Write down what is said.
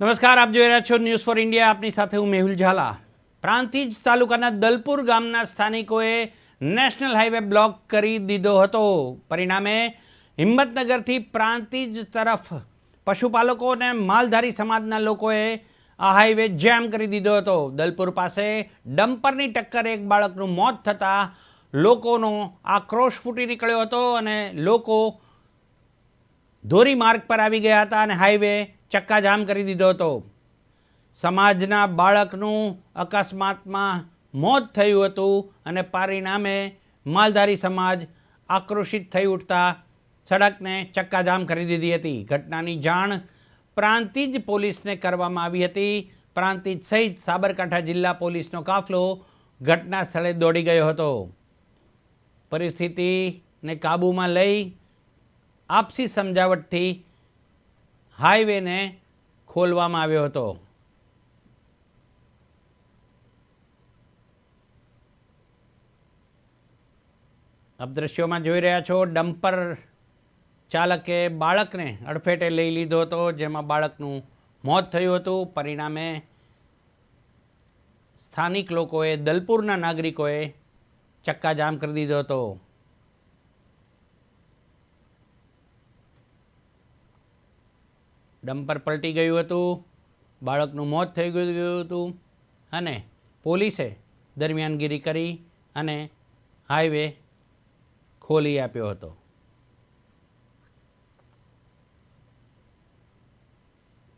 નમસ્કાર, આપ જોઈ રહ્યા છો ન્યૂઝ ફોર ઇન્ડિયા આપની સાથે હું મેહુલ ઝાલા. પ્રાંતિજ તાલુકાના દલપુર ગામના સ્થાનિકોએ નેશનલ હાઈવે બ્લોક કરી દીધો હતો. પરિણામે હિંમતનગરથી પ્રાંતિજ તરફ પશુપાલકો અને માલધારી સમાજના લોકોએ આ હાઈવે જેમ કરી દીધો હતો. દલપુર પાસે ડમ્પરની ટક્કરે એક બાળકનું મોત થતાં લોકોનો આક્રોશ ફૂટી નીકળ્યો હતો અને લોકો ધોરી માર્ગ પર આવી ગયા હતા અને હાઈવે ચક્કાજામ કરી દીધો હતો. સમાજના બાળકનું અકસ્માતમાં મોત થયું હતું અને પરિણામે માલધારી સમાજ આક્રોશિત થઈ ઉઠતા સડકને ચક્કાજામ કરી દીધી હતી. ઘટનાની જાણ પ્રાંતિજ પોલીસને કરવામાં આવી હતી. પ્રાંતિજ સહિત સાબરકાંઠા જિલ્લા પોલીસનો કાફલો ઘટના સ્થળે દોડી ગયો હતો. પરિસ્થિતિને કાબૂમાં લઈ આપસી સમજાવટથી હાઈવેને ખોલવામાં આવ્યો હતો. આપ દ્રશ્યોમાં જોઈ રહ્યા છો, ડમ્પર ચાલકે બાળકને અડફેટે લઈ લીધો હતો, જેમાં બાળકનું મોત થયું હતું. પરિણામે સ્થાનિક લોકોએ દલપુરના નાગરિકોએ ચક્કાજામ કરી દીધો હતો. ડમ્પર પલટી ગયું હતું, બાળકનું મોત થઈ ગયું હતું અને પોલીસે દરમિયાનગીરી કરી અને હાઈવે ખોલી આપ્યો હતો.